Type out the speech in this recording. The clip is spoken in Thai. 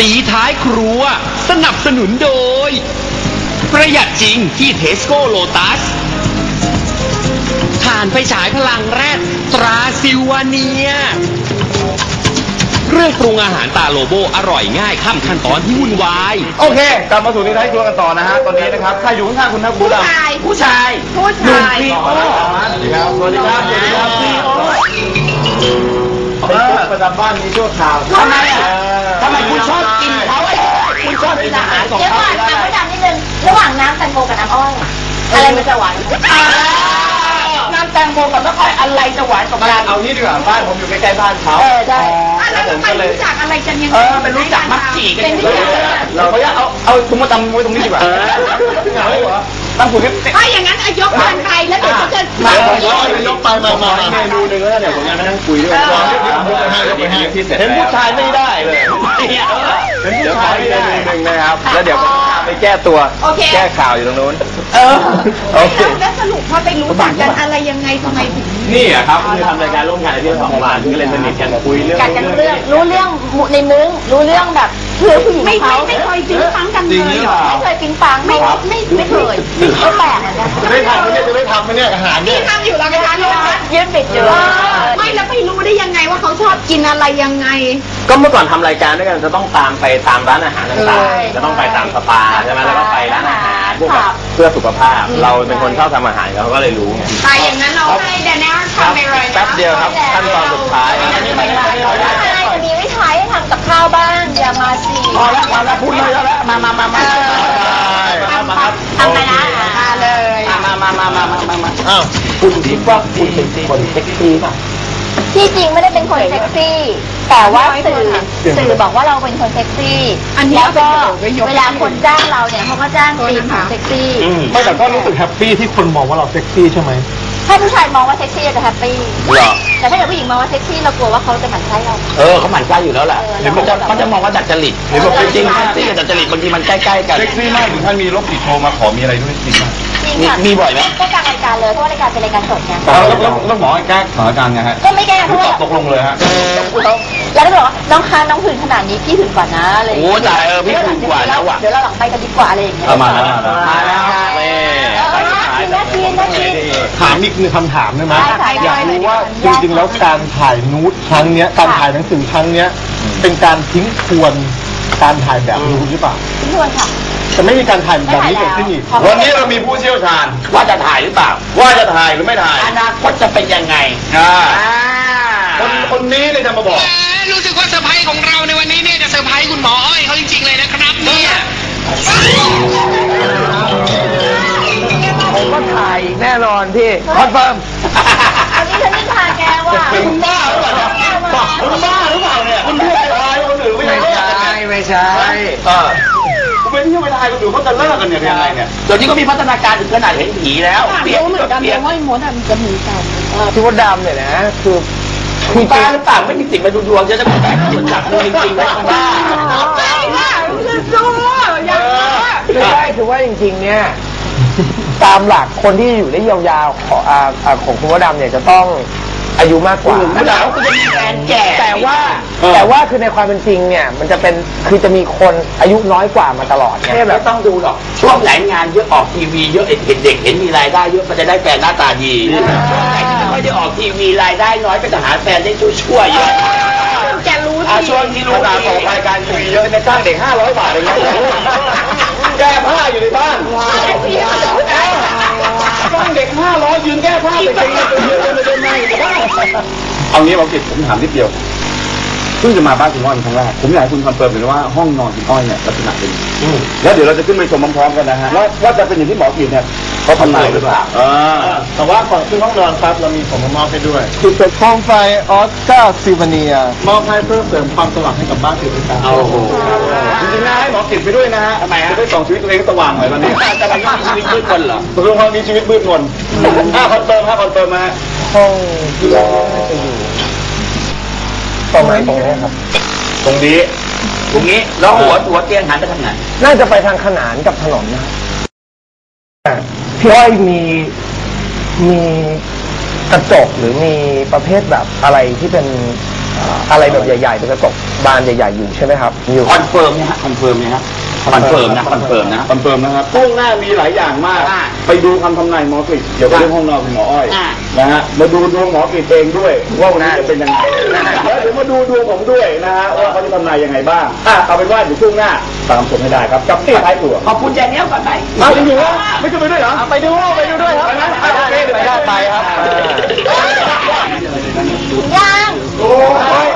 ตีท้ายครัว สนับสนุนโดย ประหยัดจริงที่เทสโก้โลตัสฐานไฟฉายพลังแรดตราซิลวาเนียเครื่องปรุงอาหารตาโลโบอร่อยง่ายข้ามขั้นตอนที่วุ่นวาย โอเค กลับมาสู่ในท้ายครัวกันต่อนะฮะ ตอนนี้นะครับใครอยู่ข้างๆคุณนะคุณผู้ดำชาย ผู้ชาย ผู้หนุ่มชายซีโอสวัสดีครับ สวัสดีครับสวัสดีครับซีโอเป็นชุดประจำบ้านนี้ชั่วคราวทำไมอะ ทำไมคุณชอบกินเขาอะคุณชอบกินอาหารของเดี๋ยวเขาก่อนถามผู้ดำนิดนึง ระหว่างน้ำแตงโมกับน้ำอ้อยอะอะไรมันจะหวานน้ำแตงโมกับน้ำอ้อยอะไรจะหวานกว่ากันเอางี้ดีกว่าบ้านผมอยู่ใกล้ๆบ้านเขาเออใช่แล้วผมก็เลยรู้จักอะไรกันยังไงเออเป็นรู้จักมักจีกันเป็นอย่างที่นี้ไหนเราเขาอยากเอาเอาตุ้มมาตำไว้ตรงนี้ดีกว่าเหงาเหรอ ตั้งคุยกันถ้าอย่างนั้นอายกมันไปแล้วเดี๋ยวเขาจะมาผมก็ยกไปมามาเมนูหนึ่งแล้วเดี๋ยวผมจะมานั่งคุยด้วยเห็นผู้ชายไม่ได้เลยเห็นผู้ชายไม่ได้หนึ่งนะครับ แล้วเดี๋ยวผมจะไปแก้ตัวแก้ข่าวอยู่ตรงนู้น เออโอเคแล้วสรุปพอไปรู้จักกันอะไรยังไงทำไมถึงนี่อะครับคือทำรายการร่วมกันที่สองวันก็เลยสนิทกันคุยเรื่องกันกันเรื่องรู้เรื่องในมุ้งรู้เรื่องแบบ เพื่อผู้หญิงไม่ไม่ไม่เคยปิ๊งปังกันเลยเหรอไม่เคยปิ๊งปังไม่ไม่ไม่เคยไม่แปลกนะเนี่ยจะได้ทำไหมเนี่ยจะได้ทำไหมเนี่ยอาหารเนี่ยทำอยู่แล้วนะคะยืนปิดอยู่ไม่แล้วไปรู้ได้ยังไงว่าเขาชอบกินอะไรยังไง ก็เมื่อก่อนทำรายการด้วยกันจะต้องตามไปตามร้านอาหารต่างใช่ๆจะต้องไปตามสปาใช่ไหมแล้วก็ไปร้านอาหารพวกแบบครับเพื่อสุขภาพ เราเป็นคนชอบทำอาหารเขาก็เลยรู้ไงไปอย่างนั้นเราให้แดนน่าทำไปเลยนะแป๊บเดียวครับขั้นตอนสุดท้ายอันนี้ไม่ได้อะไรจะมีไม่ใช้ทำกับข้าวบ้าง อย่ามาสิพอแล้วพอแล้วพูดเลยแล้วมามามามามาครับทำไปนะมาเลยมามามามามามามาอ้าวคุณคิดว่าคุณเป็นคนเซ็กซี่ป่ะที่จริงไม่ได้เป็นคนเซ็กซี่ แต่ว่าสื่อสื่อบอกว่าเราเป็นคนเซ็กซี่แล้วก็เวลาคนจ้างเราเนี่ยเขาก็จ้างตีมของเซ็กซี่ไม่แต่ก็รู้สึกแฮปปี้ที่คนมองว่าเราเซ็กซี่ใช่ไหม ถ้าผู้ชายมองว่าเซ็กซี่จะแฮปปี้ เหรอ แต่ถ้าเกิดผู้หญิงมองว่าเซ็กซี่เรากลัวว่าเขาจะหมั่นไส้เรา เออเขาหมั่นไส้อยู่แล้วแหละเออเห็นบอกว่าเขาจะมองว่าดัดจริตเห็นบอก จริงๆเซ็กซี่กับดัดจริตบางทีมันใกล้ๆกัน เซ็กซี่มากถึงขั้นมีรถติดโทรมาขอมีอะไรด้วยจริงป่ะจริงค่ะมีบ่อยไหม ก็กลางรายการเลยเพราะว่ารายการเป็นรายการสดไงแล้วแล้วแล้วหมอแก้สถานการณ์ไงฮะก็ไม่แก้เพหรือราะตว่าอบตกลงเลยฮะ แล้วก็บอกว่าน้องคะน้องผื่นขนาดนี้พี่ถึงกว่านะอะไรอย่างโอ้เงี้ยจ่ายเออพี่ถูกกว่าแล้วอะ เดี๋ยวเราหลังไปกันดีกว่าอะไรอย่างเงี้ยประมาณนั้นมาแล้วแม่ เออน่ากินน่ากินน่ากิน ถามอีกหนึ่งคำถามได้ไหมได้ค่ะอยากรู้ว่าได้จริงๆแล้วการถ่ายนูดครั้งเนี้ย การถ่ายหนังสือครั้งเนี้ย เป็นการทิ้งทวนการถ่ายแบบนูดหรือเปล่าทุกคนค่ะ จะไม่มีการถ่ายแบบนี้เกิดขึ้นอีกวันนี้เรามีผู้เชี่ยวชาญว่าจะถ่ายหรือเปล่า ว่าจะถ่ายหรือไม่ถ่ายอนาคตจะเป็นยังไงอ่าอ่าคนคนนี้เนี่ยจะมาบอก รู้สึกว่าเซอร์ไพรส์ของเราในวันนี้เนี่ยจะเซอร์ไพรส์คุณหมออ้อยเขาจริงๆเลยนะครับเนี่ย ถ่ายแน่นอนพี่คอนเฟิร์ม วันนี้ฉันนิทานแกว่าคุณบ้าหรือเปล่าเนี่ยคุณบ้าหรือเปล่าเนี่ยคุณพี่ไปทายคนอื่นไม่ใช่ไม่ใช่เออคุณเป็นที่ไปทายคนอื่นเขาจะเลิกกันเนี่ยยังไงเนี่ยเดี๋ยวนี้ก็มีพัฒนาการถึงขนาดเห็นผีแล้วเปลี่ยนเหมือนกันเปลี่ยนว่าม้วนมันจะมีกันพี่มดดำเนี่ยนะคือคุณบ้าหรือเปล่าไม่มีสิ่งมาดูดวงจะจะเป็นแบบส่วนจับมือจริงๆนะบ้าไม่ค่ะคือสู้อยากรู้คือใช่คือว่าจริงๆเนี่ย ตามหลักคนที่อยู่ได้ยาวๆของอ่าอ่าของคุณวดำเนี่ยจะต้องอายุมากกว่า คุณหนาวคุณจะมีแฟนแก่แต่ว่าแต่ว่าคือในความเป็นจริงเนี่ย มันจะเป็นคือจะมีคนอายุน้อยกว่ามาตลอดไง ไม่ต้องดูหรอก ช่วงไหนงานเยอะออกทีวีเยอะเห็นเด็กเห็นมีรายได้เยอะมันจะได้แฟนหน้าตาดีช่วงไหนที่ไม่ค่อยได้ออกทีวีรายได้น้อยก็จะหาแฟนได้ชั่วๆเยอะแกรู้อะสิช่วงที่ขรู้นาดดีออกรายการทีวีเยอะเนี่ยจ้างเด็ก500บาทเลยนะ แก้ผ้าอยู่ในบ้านจ้างเด็ก500ยืนแก้ผ้าไปจริงๆเดินไปเดินมาอยู่บ้านเอางี้บอกกิจผมถามนิดเดียวเพิ่งจะมาบ้านคุณอ้อยเป็นครั้งแรกผมอยากให้คุณคอนเฟิร์มเลยว่าห้องนอนคุณอ้อยเนี่ยลักษณะเป็นยังไงแล้วเดี๋ยวเราจะขึ้นไปชมพร้อมๆกันนะฮะแล้วว่าจะเป็นอย่างที่หมอกิจเนี่ยเขาทำนายหรือเปล่าแต่ว่าก่อนขึ้นห้องนอนครับเรามีของมามอบให้ด้วยคือเป็นโคมไฟออสการ์ซิวเนียมอบให้เพื่อเสริมความสว่างให้กับบ้านถือเป็นการโอ้โห จริงๆนะให้หมอกิจไปด้วยนะฮะทำไมฮะจะได้ส่องชีวิตตัวเองให้สว่างหน่อยวันนี้แต่มันไม่มีชีวิตมืดมนเหรอตกลงว่ามีชีวิตมืดมนห้าคอนเฟิร์มห้าคอนเฟิร์มมาฮะห้องที่เราน่าจะอยู่ประมาณตรงนี้ครับ ตรงนี้ ตรงนี้แล้วหัวหัวเตียงหันไปทางไหนน่าจะไปทางขนานกับถนนนะครับพี่อ้อยมีมีกระจกหรือมีประเภทแบบอะไรที่เป็น อะไรแบบใหญ่ๆเป็นกระจกบานใหญ่ๆอยู่ใช่ไหมครับอยู่ คอนเฟิร์มไหมฮะคอนเฟิร์มไหมฮะคอนเฟิร์มนะคอนเฟิร์มนะคอนเฟิร์มนะครับช่วงหน้ามีหลายอย่างมากอ่าไปดูคำทำนายหมอกฤษเดี๋ยวไปเรื่องห้องนอนคุณหมออ้อยอ่านะฮะมาดูดวงหมอกฤษเองด้วยว่าวันนี้จะเป็นยังไงแล้วเดี๋ยวมาดูดวงผมด้วยนะฮะว่าเขาจะทำนายยังไงบ้างอะเอาเป็นว่าเดี๋ยวช่วงหน้าตามชมให้ได้ครับกับที่ท้ายตัวขอบคุณแจเนียลก่อนไปเอาจริงๆเหรอไม่จะไปด้วยเหรอไปด้วย Opa!